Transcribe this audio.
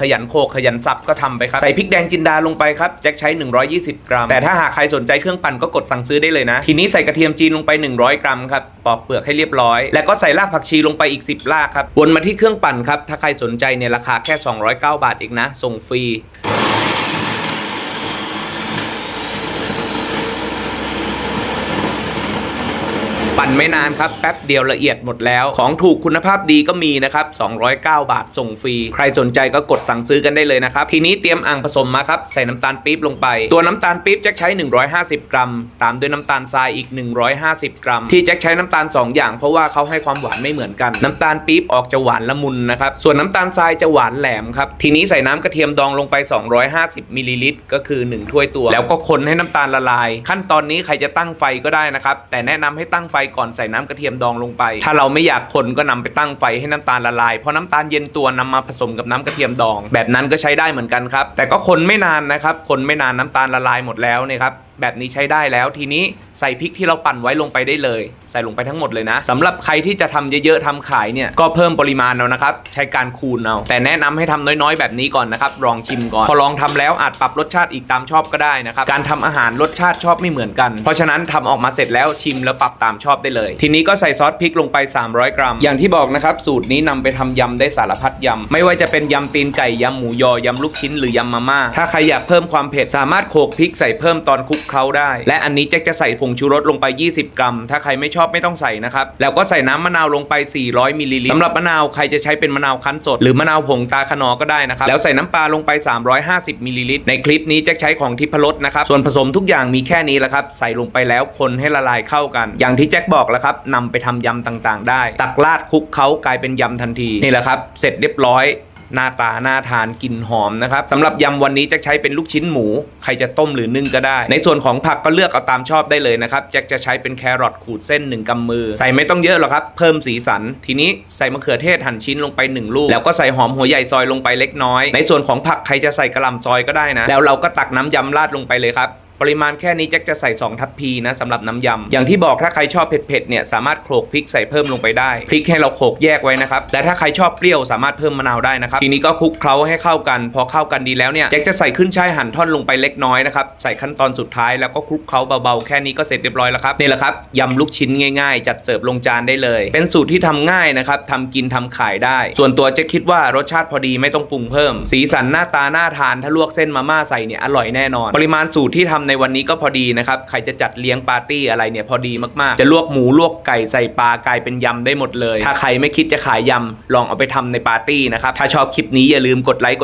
ขยันโขกขยันสับก็ทำไปครับ ใส่พริกแดงจินดาลงไปครับแจ็คใช้ 120 กรัม แต่ถ้าหากใครสนใจเครื่องปั่นก็กดสั่งซื้อได้เลยนะ ทีนี้ใส่กระเทียมจีนลงไป 100 กรัมครับปอกเปลือกให้เรียบร้อย แล้วก็ใส่รากผักชีลงไปอีก 10 รากครับวนมาที่เครื่องปั่นครับถ้าใครสนใจเนี่ยราคาแค่ 209 บาทเองนะส่งฟรี ปั่นไม่นานครับ แป๊บเดียวละเอียดหมดแล้ว ของถูกคุณภาพดีก็มีนะครับ 209 บาทส่งฟรี ใครสนใจก็กดสั่งซื้อกันได้เลยนะครับ ทีนี้เตรียมอ่างผสมมาครับ ใส่น้ำตาลปี๊บลงไป ตัวน้ำตาลปี๊บแจ็คใช้ 150 กรัม ตามด้วยน้ำตาลทรายอีก 150 กรัม ที่แจ็คใช้น้ำตาล 2 อย่าง เพราะว่าเขาให้ความหวานไม่เหมือนกัน น้ำตาลปี๊บออกจะหวานละมุนนะครับ ส่วนน้ำตาลทรายจะหวานแหลมครับ ทีนี้ใส่น้ำกระเทียมดองลงไป 250มิลลิลิตรก็คือ 1 ถ้วยตัว แล้วก็คนให้น้ำตาลละลาย ขั้นตอนนี้ใครจะตั้งไฟก็ได้นะครับแต่แนะนำให้ตั้งไฟก่อนใส่น้ำกระเทียมดองลงไป ถ้าเราไม่อยากคนก็นำไปตั้งไฟให้น้ำตาลละลายเพราะน้ำตาลเย็นตัวนำมาผสมกับน้ำกระเทียมดอง แบบนั้นก็ใช้ได้เหมือนกันครับแต่ก็คนไม่นานนะครับคนไม่นานน้ำตาลละลายหมดแล้วเนี่ยครับแบบนี้ใช้ได้แล้วทีนี้ใส่พริกที่เราปั่นไว้ลงไปได้เลย ใส่ลงไปทั้งหมดเลยนะสำหรับใครที่จะทำเยอะๆทำขายเนี่ยก็เพิ่มปริมาณเอานะครับ ใช้การคูณเอาแต่แนะนำให้ทำน้อยๆ แบบนี้ก่อนนะครับลองชิมก่อน พอลองทำแล้วอาจปรับรสชาติอีกตามชอบก็ได้นะครับการทำอาหารรสชาติชอบไม่เหมือนกัน เพราะฉะนั้นทำออกมาเสร็จแล้วชิมแล้วปรับตามชอบได้เลย ทีนี้ก็ใส่ซอสพริกลงไป 300 กรัม อย่างที่บอกนะครับสูตรนี้นำไปทำยำได้สารพัดยำไม่ว่าจะเป็นยำตีนไก่ยำหมูยอยำลูกชิ้นหรือยำมาม่าถ้าใครอยากเพิ่มความเผ็ดสามารถโขกพริกใส่เพิ่มตอนคลุกเคล้าได้ และอันนี้แจ็คจะใส่ผงชูรสลงไป 20 กรัม ถ้าใครไม่ชอบไม่ต้องใส่นะครับ แล้วก็ใส่น้ำมะนาวลงไป 400มิลลิลิตรสำหรับมะนาวใครจะใช้เป็นมะนาวคั้นสด หรือมะนาวผงตาขนอก็ได้นะครับ แล้วใส่น้ำปลาลงไป 350มิลลิลิตรในคลิปนี้แจ็คใช้ของทิพรสนะครับ ส่วนผสมทุกอย่างมีแค่นี้แหละครับ ใส่ลงไปแล้วคนให้ละลายเข้ากัน อย่างที่แจ็คบอกแล้วครับนำไปทำยำต่างๆ ได้ ตักราดคลุกเคล้ากลายเป็นยำทันทีนี่แหละครับ เสร็จเรียบร้อย หน้าตาหน่าทานกลิ่นหอมนะครับสำหรับยำวันนี้จะใช้เป็นลูกชิ้นหมู ใครจะต้มหรือนึ่งก็ได้ ในส่วนของผักก็เลือกเอาตามชอบได้เลยนะครับแจ็คจะใช้เป็นแครอทขูดเส้น 1กำมือ ใส่ไม่ต้องเยอะหรอกครับ เพิ่มสีสัน ทีนี้ใส่มะเขือเทศหั่นชิ้นลงไป 1 ลูก แล้วก็ใส่หอมหัวใหญ่ซอยลงไปเล็กน้อย ในส่วนของผักใครจะใส่กระหล่ำซอยก็ได้นะ แล้วเราก็ตักน้ำยำราดลงไปเลยครับ ปริมาณแค่นี้แจ็คจะใส่ 2 ทัพพีนะสำหรับน้ำยำ อย่างที่บอกถ้าใครชอบเผ็ดๆเนี่ยสามารถโขลกพริกใส่เพิ่มลงไปได้ พริกให้เราโขลกแยกไว้นะครับและถ้าใครชอบเปรี้ยวสามารถเพิ่มมะนาวได้นะครับ ทีนี้ก็คลุกเคล้าให้เข้ากัน พอเข้ากันดีแล้วเนี่ยแจ็คจะใส่ขึ้นช่ายหั่นท่อนลงไปเล็กน้อยนะครับใส่ขั้นตอนสุดท้ายแล้วก็คลุกเคล้าเบาๆแค่นี้ก็เสร็จเรียบร้อยแล้วครับนี่แหละครับยำลูกชิ้นง่ายๆ จัดเสิร์ฟลงจานได้เลย เป็นสูตรที่ทำง่ายนะครับทำกินทำขายได้ ส่วนตัวเจ๊คิดว่ารสชาติพอดีไม่ต้องปรุงเพิ่ม สีสันหน้าตาน่าทานถ้าลวกเส้นมาม่าใส่เนี่ยอร่อยแน่นอน ปริมาณสูตรที่ทำในวันนี้ก็พอดีนะครับ ใครจะจัดเลี้ยงปาร์ตี้อะไรเนี่ยพอดีมากๆ จะลวกหมูลวกไก่ใส่ปลากลายเป็นยำได้หมดเลย ถ้าใครไม่คิดจะขายยำลองเอาไปทำในปาร์ตี้นะครับ ถ้าชอบคลิปนี้อย่าลืมกดไลค์